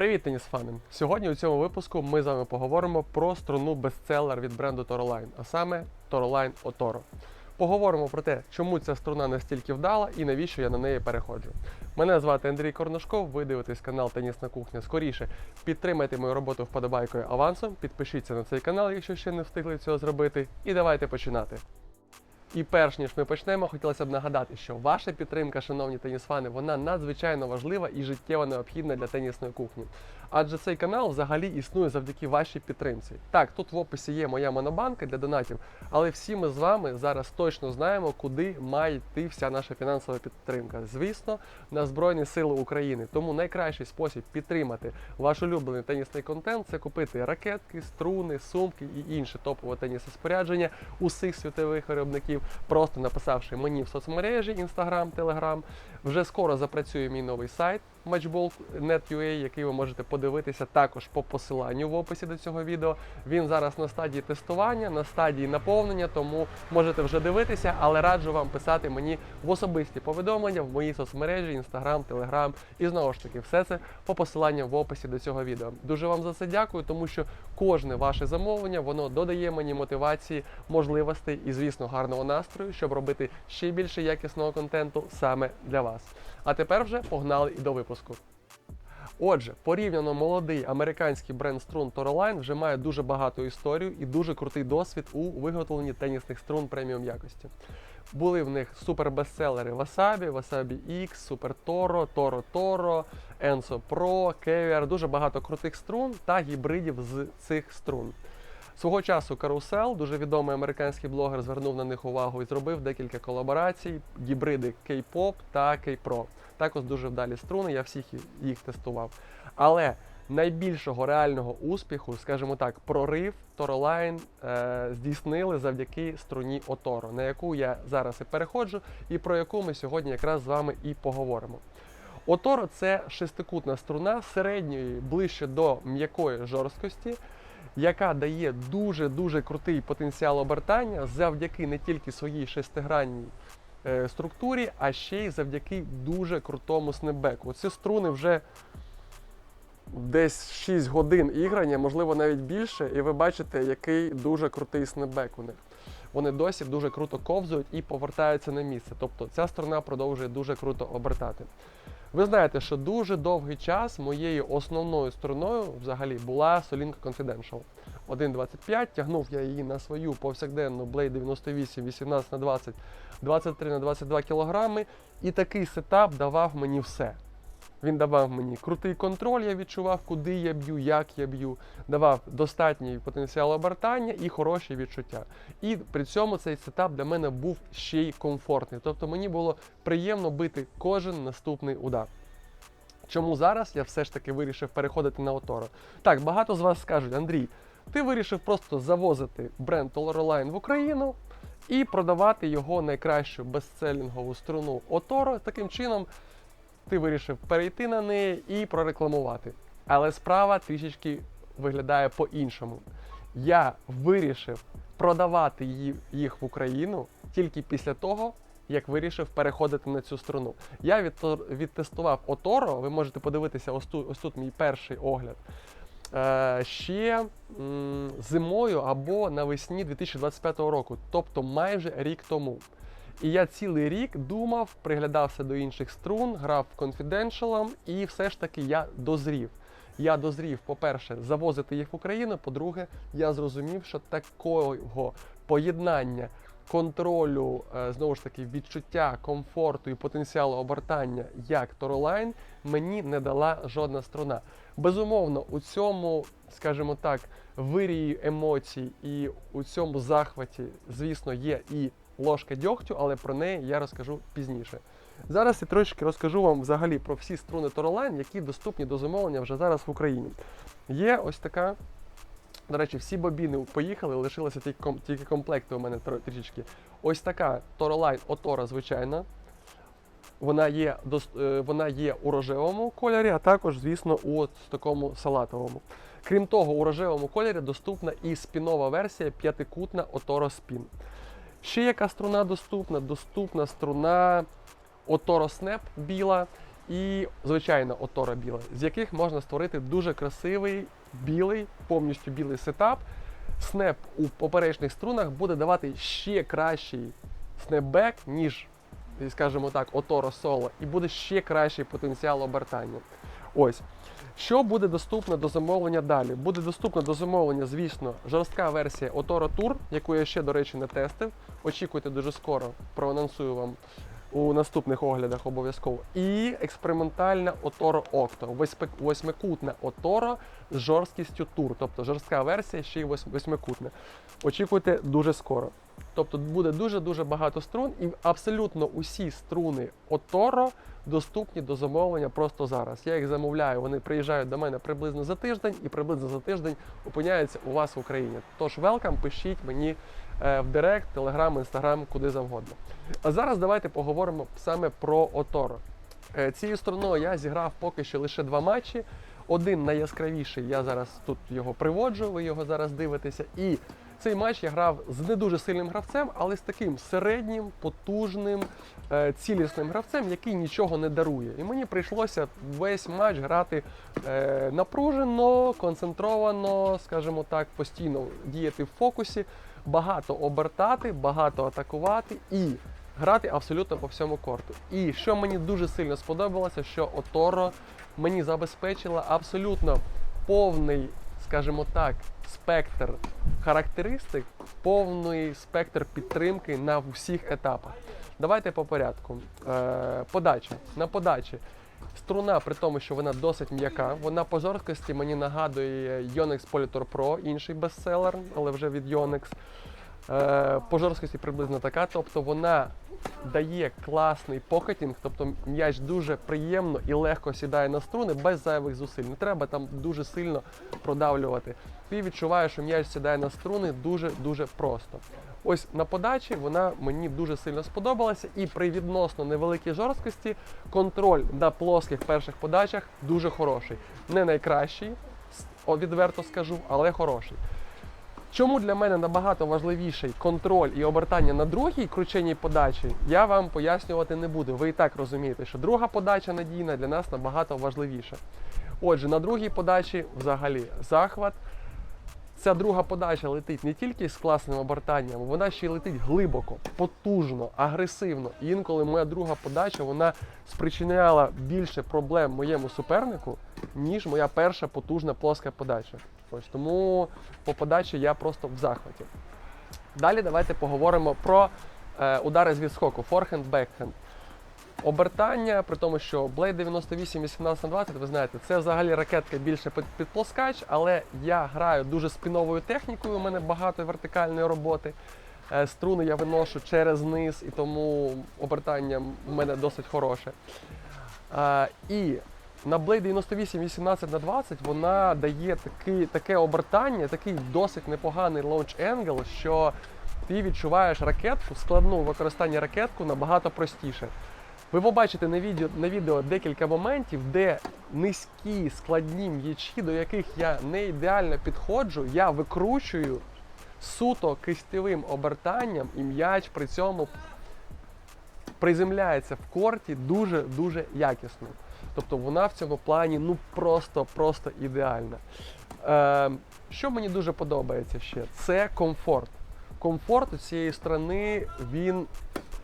Привіт, тенісфани! Сьогодні у цьому випуску ми з вами поговоримо про струну бестселер від бренду Toroline, а саме Toroline Otoro. Поговоримо про те, чому ця струна настільки вдала і навіщо я на неї переходжу. Мене звати Андрій Корношков, ви дивитесь канал Тенісна кухня. Скоріше підтримайте мою роботу вподобайкою авансом, підпишіться на цей канал, якщо ще не встигли цього зробити, і давайте починати. І перш ніж ми почнемо, хотілося б нагадати, що ваша підтримка, шановні тенісфани, вона надзвичайно важлива і життєво необхідна для тенісної кухні. Адже цей канал взагалі існує завдяки вашій підтримці. Так, тут в описі є моя монобанка для донатів, але всі ми з вами зараз точно знаємо, куди має йти вся наша фінансова підтримка. Звісно, на Збройні Сили України. Тому найкращий спосіб підтримати ваш улюблений тенісний контент це купити ракетки, струни, сумки і інше топове тенісне спорядження усіх світових виробників, просто написавши мені в соцмережі Instagram, Telegram. Вже скоро запрацює мій новий сайт matchball.net.ua, який ви можете подивитися також по посиланню в описі до цього відео. Він зараз на стадії тестування, на стадії наповнення, тому можете вже дивитися, але раджу вам писати мені в особисті повідомлення в моїй соцмережі, Instagram, Telegram. І знову ж таки, все це по посиланням в описі до цього відео. Дуже вам за це дякую, тому що кожне ваше замовлення воно додає мені мотивації, можливостей і, звісно, гарного настрою, щоб робити ще більше якісного контенту саме для вас. А тепер вже погнали і до випуску. Отже, порівняно молодий американський бренд струн Toraline вже має дуже багату історію і дуже крутий досвід у виготовленні тенісних струн преміум якості. Були в них супербестселери Wasabi, Wasabi X, Super Toro, Toro Toro, Enso Pro, Caviar, дуже багато крутих струн та гібридів з цих струн. Свого часу Carousel, дуже відомий американський блогер, звернув на них увагу і зробив декілька колаборацій, гібриди K-pop та K-Pro. Також дуже вдалі струни, я всіх їх тестував. Але найбільшого реального успіху, скажімо так, прорив Toroline е, здійснили завдяки струні Otoro, на яку я зараз і переходжу, і про яку ми сьогодні якраз з вами і поговоримо. Otoro – це шестикутна струна середньої ближче до м'якої жорсткості, яка дає дуже-дуже крутий потенціал обертання завдяки не тільки своїй шестигранній е, структурі, а ще й завдяки дуже крутому снепбеку. Ці струни вже десь 6 годин іграння, можливо навіть більше, і ви бачите, який дуже крутий снепбек у них. Вони досі дуже круто ковзують і повертаються на місце. Тобто ця сторона продовжує дуже круто обертати. Ви знаєте, що дуже довгий час моєю основною стороною взагалі була Solinka Confidential. 1.25, тягнув я її на свою повсякденну Blade 98 18 на 20 23 на 22 кг, і такий сетап давав мені все. Він давав мені крутий контроль, я відчував, куди я б'ю, як я б'ю, давав достатній потенціал обертання і хороші відчуття. І при цьому цей сетап для мене був ще й комфортний. Тобто мені було приємно бити кожен наступний удар. Чому зараз я все ж таки вирішив переходити на Оторо? Так, багато з вас скажуть, Андрій, ти вирішив просто завозити бренд Toroline в Україну і продавати його найкращу бестселінгову струну Оторо. Таким чином ти вирішив перейти на неї і прорекламувати. Але справа трішечки виглядає по-іншому. Я вирішив продавати їх в Україну тільки після того, як вирішив переходити на цю струну. Я відтестував Оторо, ви можете подивитися ось тут, ось тут мій перший огляд. Е, ще зимою або навесні 2025 року, тобто майже рік тому. І я цілий рік думав, приглядався до інших струн, грав конфіденшалом, і все ж таки я дозрів. Я дозрів, по-перше, завозити їх в Україну. По-друге, я зрозумів, що такого поєднання контролю, е, знову ж таки, відчуття комфорту і потенціалу обертання, як Toraline, мені не дала жодна струна. Безумовно, у цьому, скажімо так, вирії емоцій і у цьому захваті, звісно, є і ложка дьогтю, але про неї я розкажу пізніше. Зараз я трошки розкажу вам взагалі про всі струни Toraline, які доступні до замовлення вже зараз в Україні. Є ось така. До речі, всі бобіни поїхали, лишилися тільки, ком- тільки комплекти у мене трішечки. Ось така Toraline Otoro звичайна. Вона є, е, вона є у рожевому кольорі, а також, звісно, у такому салатовому. Крім того, у рожевому кольорі доступна і спінова версія п'ятикутна Otoro Spin. Ще яка струна доступна? Доступна струна Otoro Snap біла і звичайно отора біла, з яких можна створити дуже красивий білий, повністю білий сетап. Снеп у поперечних струнах буде давати ще кращий снепбек, ніж, скажімо так, оторо соло, і буде ще кращий потенціал обертання. Ось. Що буде доступно до замовлення далі? Буде доступно до замовлення, звісно, жорстка версія Otora Tour, яку я ще, до речі, не тестив. Очікуйте дуже скоро, проанонсую вам у наступних оглядах обов'язково. І експериментальна Octo, восьми- восьмикутна Otoro з жорсткістю Tour, тобто жорстка версія ще й вось- восьмикутна. Очікуйте дуже скоро. Тобто буде дуже-дуже багато струн, і абсолютно усі струни Otoro доступні до замовлення просто зараз. Я їх замовляю, вони приїжджають до мене приблизно за тиждень і приблизно за тиждень опиняються у вас в Україні. Тож велкам, пишіть мені в Директ, Телеграм, Інстаграм, куди завгодно. А зараз давайте поговоримо саме про Otoro. Е, Цією стороною я зіграв поки що лише два матчі. Один найяскравіший, я зараз тут його приводжу, ви його зараз дивитеся. І цей матч я грав з не дуже сильним гравцем, але з таким середнім, потужним, е, цілісним гравцем, який нічого не дарує. І мені прийшлося весь матч грати е, напружено, концентровано, скажімо так, постійно діяти в фокусі, багато обертати, багато атакувати і грати абсолютно по всьому корту. І що мені дуже сильно сподобалося, що Оторо мені забезпечила абсолютно повний, скажімо так, спектр характеристик, повний спектр підтримки на всіх етапах. Давайте по порядку. Е, подача. На подачі. Струна, при тому, що вона досить м'яка, вона по жорсткості мені нагадує Yonex Politor Pro, інший бестселер, але вже від Yonex. Е, по жорсткості приблизно така, тобто вона дає класний покетінг, тобто м'яч дуже приємно і легко сідає на струни без зайвих зусиль. Не треба там дуже сильно продавлювати. Ти відчуваєш, що м'яч сідає на струни дуже-дуже просто. Ось на подачі вона мені дуже сильно сподобалася, і при відносно невеликій жорсткості контроль на плоских перших подачах дуже хороший. Не найкращий, відверто скажу, але хороший. Чому для мене набагато важливіший контроль і обертання на другій крученій подачі, я вам пояснювати не буду. Ви і так розумієте, що друга подача надійна для нас набагато важливіша. Отже, на другій подачі взагалі захват. Ця друга подача летить не тільки з класним обертанням, вона ще й летить глибоко, потужно, агресивно. І інколи моя друга подача вона спричиняла більше проблем моєму супернику, ніж моя перша потужна плоска подача. Ось тому по подачі я просто в захваті. Далі давайте поговоримо про е, удари з відскоку, форхенд, бекхенд. Обертання, при тому, що Blade 98 18 на 20, ви знаєте, це взагалі ракетка більше під, під плоскач, але я граю дуже спіновою технікою, у мене багато вертикальної роботи. Е, Струни я виношу через низ, і тому обертання в мене досить хороше. Е, І на Blade 98 18 на 20 вона дає такий, таке обертання, такий досить непоганий launch angle, що ти відчуваєш ракетку, складну в використанні ракетку набагато простіше. Ви побачите на відео, на відео декілька моментів, де низькі складні м'ячі, до яких я не ідеально підходжу, я викручую суто кистєвим обертанням, і м'яч при цьому приземляється в корті дуже-дуже якісно. Тобто вона в цьому плані ну просто-просто ідеальна. Е, що мені дуже подобається ще, це комфорт. Комфорт у цієї сторони він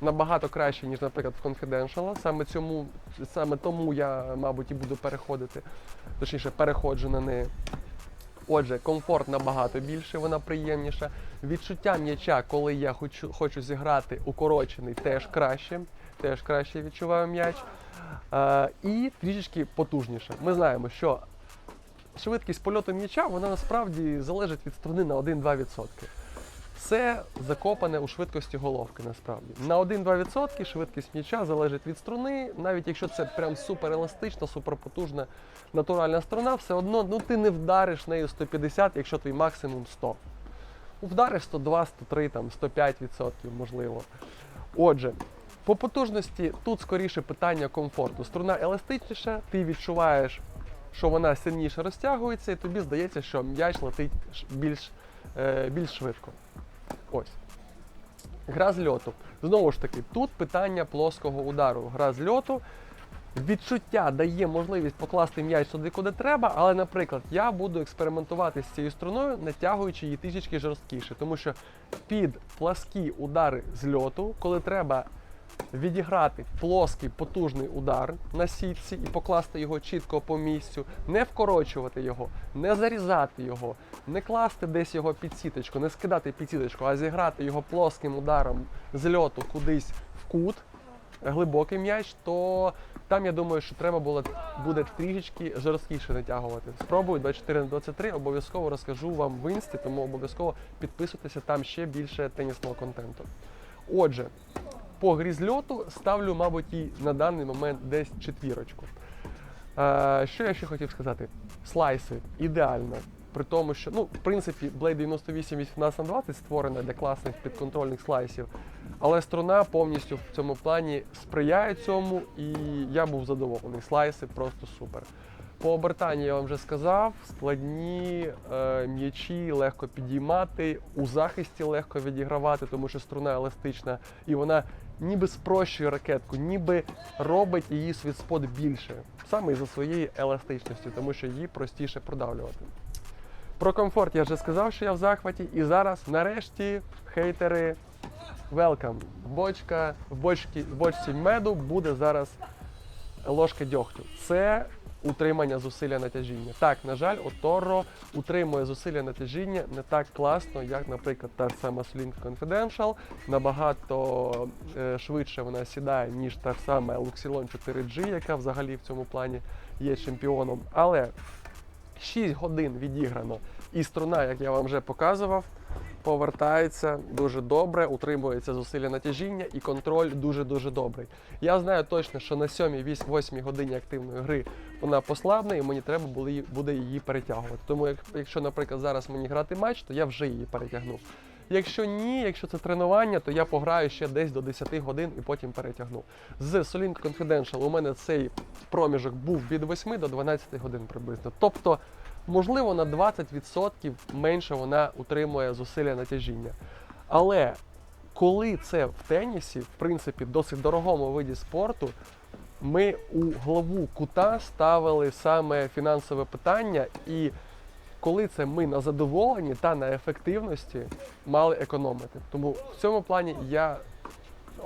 набагато кращий, ніж, наприклад, в Confidential. Саме цьому, саме тому я, мабуть, і буду переходити, точніше, переходжу на неї. Отже, комфорт набагато більше, вона приємніша. Відчуття м'яча, коли я хочу, хочу зіграти укорочений, теж краще. Теж краще відчуваю м'яч. Е, і трішечки потужніше. Ми знаємо, що швидкість польоту м'яча вона насправді залежить від сторони на 1-2%. Це закопане у швидкості головки насправді. На 1-2% швидкість м'яча залежить від струни, навіть якщо це прям супереластична, суперпотужна натуральна струна, все одно ну, ти не вдариш нею 150, якщо твій максимум 100. Ну, Вдариш 102, 103, там, 105% можливо. Отже, по потужності тут скоріше питання комфорту. Струна еластичніша, ти відчуваєш, що вона сильніше розтягується, і тобі здається, що м'яч летить більш, е, більш швидко. Ось. Гра з льоту. Знову ж таки, тут питання плоского удару. Гра з льоту. відчуття дає можливість покласти м'яч туди, куди треба, але, наприклад, я буду експериментувати з цією струною, натягуючи її трішечки жорсткіше, тому що під пласкі удари з льоту, коли треба відіграти плоский потужний удар на сітці і покласти його чітко по місцю, не вкорочувати його, не зарізати його, не класти десь його під сіточку, не скидати під сіточку, а зіграти його плоским ударом з льоту кудись в кут, глибокий м'яч, то там я думаю, що треба було буде трішечки жорсткіше натягувати. Спробую 24 на 23, обов'язково розкажу вам в інсті, тому обов'язково підписуйтеся там ще більше тенісного контенту. Отже, по грі з льоту ставлю, мабуть, і на даний момент десь четвірочку. Е, що я ще хотів сказати? Слайси ідеально. При тому, що, ну, в принципі, Blade 98 18 на 20 створена для класних підконтрольних слайсів, але струна повністю в цьому плані сприяє цьому, і я був задоволений. Слайси просто супер. По обертанні я вам вже сказав, складні е, м'ячі легко підіймати, у захисті легко відігравати, тому що струна еластична, і вона ніби спрощує ракетку, ніби робить її світспот більше, саме із-за своєї еластичності, тому що її простіше продавлювати. Про комфорт я вже сказав, що я в захваті, і зараз, нарешті, хейтери, welcome. Бочка, в бочці, в бочці меду буде зараз ложка дьогтю. Це утримання зусилля натяжіння. Так, на жаль, Оторо утримує зусилля натяжіння не так класно, як, наприклад, та сама Slink Confidential. Набагато е, швидше вона сідає, ніж та сама Luxilon 4G, яка взагалі в цьому плані є чемпіоном. Але 6 годин відіграно, і струна, як я вам вже показував, повертається дуже добре, утримується зусилля натяжіння і контроль дуже-дуже добрий. Я знаю точно, що на 7-8 годині активної гри вона послабне, і мені треба буде її перетягувати. Тому, якщо, наприклад, зараз мені грати матч, то я вже її перетягну. Якщо ні, якщо це тренування, то я пограю ще десь до 10 годин і потім перетягну. З Solink Confidential у мене цей проміжок був від 8 до 12 годин приблизно. Тобто, можливо, на 20% менше вона утримує зусилля натяжіння. Але коли це в тенісі, в принципі, досить дорогому виді спорту, ми у главу кута ставили саме фінансове питання, і коли це ми на задоволенні та на ефективності мали економити. Тому в цьому плані я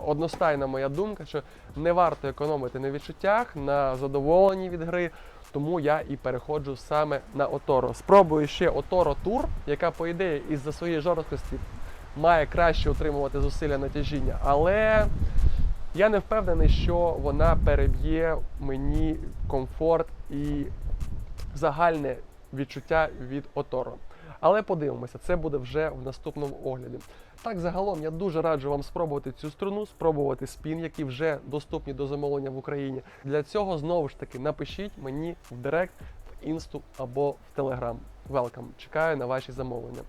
одностайна моя думка, що не варто економити на відчуттях, на задоволенні від гри. Тому я і переходжу саме на Оторо. Спробую ще Оторо Тур, яка, по ідеї, із-за своєї жорсткості має краще утримувати зусилля натяжіння, але я не впевнений, що вона переб'є мені комфорт і загальне відчуття від Оторо. Але подивимося, це буде вже в наступному огляді. Так, загалом я дуже раджу вам спробувати цю струну, спробувати спін, які вже доступні до замовлення в Україні. Для цього знову ж таки напишіть мені в Директ, в інсту або в Телеграм. Welcome. Чекаю на ваші замовлення.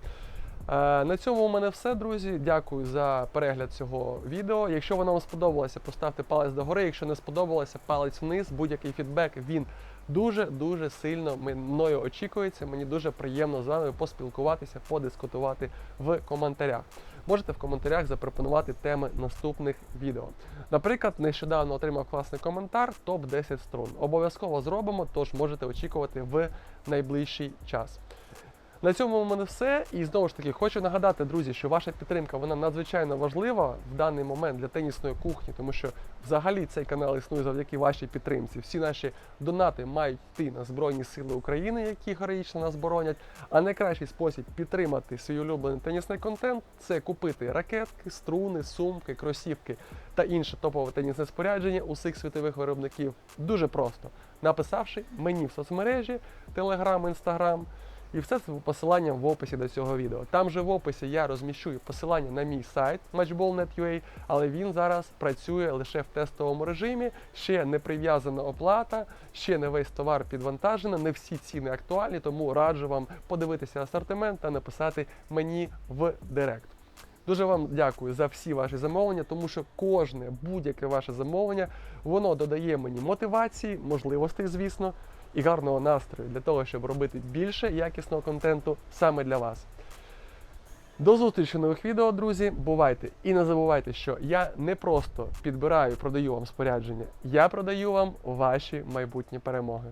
Е, На цьому у мене все, друзі. Дякую за перегляд цього відео. Якщо воно вам сподобалося, поставте палець догори. Якщо не сподобалося, палець вниз. Будь-який фідбек він дуже-дуже сильно мною очікується. Мені дуже приємно з вами поспілкуватися, подискутувати в коментарях. Можете в коментарях запропонувати теми наступних відео. Наприклад, нещодавно отримав класний коментар топ 10 струн. Обов'язково зробимо, тож можете очікувати в найближчий час. На цьому у мене все. І знову ж таки хочу нагадати, друзі, що ваша підтримка вона надзвичайно важлива в даний момент для тенісної кухні, тому що взагалі цей канал існує завдяки вашій підтримці. Всі наші донати мають йти на Збройні Сили України, які героїчно нас боронять. А найкращий спосіб підтримати свій улюблений тенісний контент це купити ракетки, струни, сумки, кросівки та інше топове тенісне спорядження усіх світових виробників. Дуже просто написавши мені в соцмережі, Telegram, Instagram, і все це посиланням в описі до цього відео. Там же в описі я розміщую посилання на мій сайт matchball.net.ua, але він зараз працює лише в тестовому режимі. Ще не прив'язана оплата, ще не весь товар підвантажено, не всі ціни актуальні, тому раджу вам подивитися асортимент та написати мені в директ. Дуже вам дякую за всі ваші замовлення, тому що кожне будь-яке ваше замовлення воно додає мені мотивації, можливостей, звісно, і гарного настрою для того, щоб робити більше якісного контенту саме для вас. До зустрічі в нових відео, друзі. Бувайте і не забувайте, що я не просто підбираю, продаю вам спорядження, я продаю вам ваші майбутні перемоги.